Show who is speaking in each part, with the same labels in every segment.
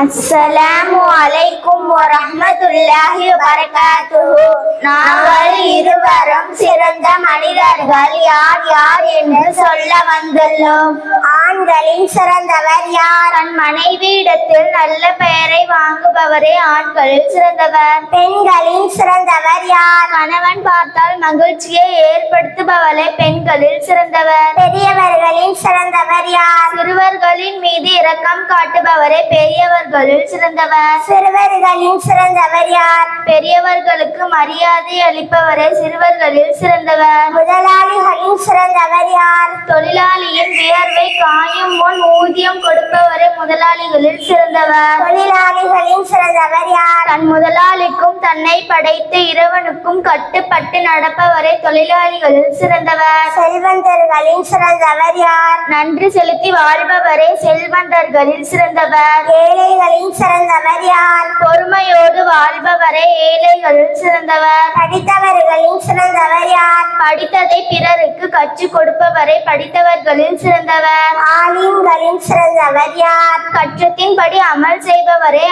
Speaker 1: அஸ்ஸலாமு அலைக்கும் வரஹ்மத்துல்லாஹி வபரகாத்துஹு. நாங்கள் இருவரும் சிறந்த மனிதர்கள். யார் யார் என்று சொல்ல வந்துள்ளோம். ஆண்களின் சிறந்தவர் யார் தன் மனைவியிடத்தில் நல்ல பெயரை வாங்குபவரே ஆண்களில் சிறந்தவர். பெண்களின் சிறந்தவர் யார்? கணவன் பார்த்தால் மகிழ்ச்சியை ஏற்படுத்துபவளே பெண்களில் சிறந்தவர். பெரியவர்கள் பெரியவர்களின் சிறந்தவர் யார்? சிறுவர்களின் மீது இரக்கம் காட்டுபவரே பெரியவர்களில் சிறந்தவர். சிறுவர்களின் சிறந்தவர் யார்? பெரியவர்களுக்கு மரியாதை அளிப்பவரே சிறுவர்களில் சிறந்தவர். முதலாளிகளின் சிறந்தவர் யார்? தொழிலாளியின் வியர்வை காயும் முன் ஊதியம் கொடுப்பவரே முதலாளிகளில் சிறந்தவர். தொழிலாளிகளின் சிறந்தவர் யார் தன் முதலாளிக்கும் தன்னை படைத்து இறைவனுக்கும் கட்டுப்பட்டு நடப்பவரே தொழிலாளிகளில் சிறந்தவர். செல்வந்தர்களின் சிறந்தவர் யார்? நன்றி செலுத்தி வாழ்பவரே செல்வந்தர்களில் சிறந்தவர். ஏழைகளின் சிறந்தவர் யார்? பொறுமையோடு வாழ்பவரே ஏழைகளில் சிறந்தவர். படித்தவர்களின் சிறந்தவர் யார்? படித்ததை பிறருக்கு கற்றுக் கொடுப்பவரே படித்தவர்களில் சிறந்தவர். ஆலிம்களின் சிறந்தவர் யார்? கற்றத்தின்படி அமல் செய்பவரே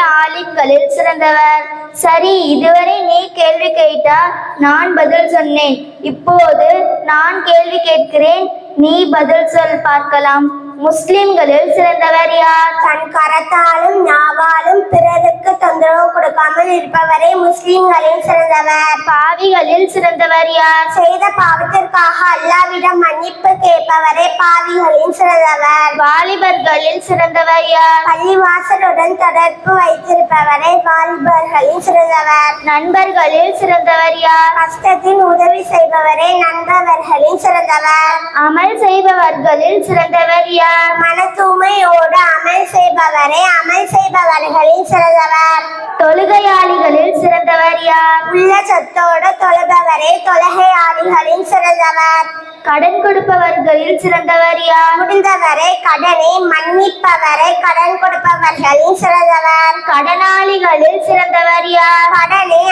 Speaker 1: ஆலிம்களில் சிறந்தவர். சரி இதுவரை நீ கேள்வி கேட்டா நான் பதில் சொன்னேன். இப்போது நான் கேள்வி கேட்கிறேன். நீ பதில் சொல் பார்க்கலாம். முஸ்லிம்களில் சிறந்தவர் யார்? தன் கரத்தாலும் நாவாலும் பிறருக்கு தொந்தரவு கொடுக்காமல் இருப்பவரே முஸ்லிம்களில் சிறந்தவர். பாவிகளில் சிறந்தவர் யார்? செய்த பாவத்திற்காக அல்லாவிடம் மன்னிப்பு கேட்பவரே பாவிகளில் சிறந்தவர். வாலிபர்களில் சிறந்தவர் யார்? பள்ளிவாசலுடன் தொடர்பு வைத்திருப்பவரே வாலிபர்களில் சிறந்தவர். நண்பர்களில் சிறந்தவர் யார்? கஷ்டத்தில் உதவி செய்பவரே நண்பர்களில் சிறந்தவர். அமல் செய்பவர்களில் சிறந்தவர் யார்? மன தூய்மையோடு அமல் செய்பவரே அமல் செய்பவர்களில் சிறந்தவர். தொழுகையாளிகளில் சிறந்தவர் யார்? உள்ள சொத்தோடு தொழுபவரே தொழுகையாளிகளில் சிறந்தவர். கடன் கொடுப்பவர்களில் சிறந்தவர் யார்? முடிந்தவரை கடனை மன்னிப்பவரை கடன் கொடுப்பவர்களில் சிறந்தவர். கடனாளிகளில் சிறந்தவர் யார்? கடனை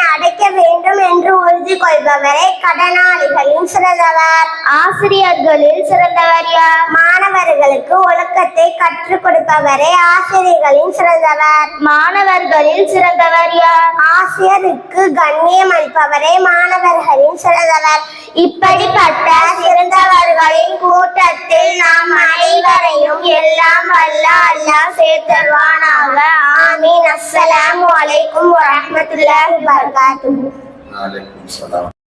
Speaker 1: கொள்பவரை கடனாளிகளில் சிறந்தவர். ஆசிரியர்களில் சிறந்தவர் யார்? மாணவர்களுக்கு ஒழுக்கத்தை கற்றுக் கொடுப்பவரே ஆசிரியர்களின் சிறந்தவர். மாணவர்களில் சிறந்தவர் யார்? ஆசிரியருக்கு கண்ணியம் அளிப்பவரே மாணவர்களின் சிறந்தவர். இப்படிப்பட்ட சிறந்தவர்களின் கூட்டத்தில் நாம் அனைவரையும் எல்லாம் வல்ல அல்லாஹ் சேர்த்தருவானாக. ஆமீன். அஸ்ஸலாமு அலைக்கும் வரஹ்மத்துல்லாஹி வபரகாத்துஹு.
Speaker 2: வலைக்கும் சலாம்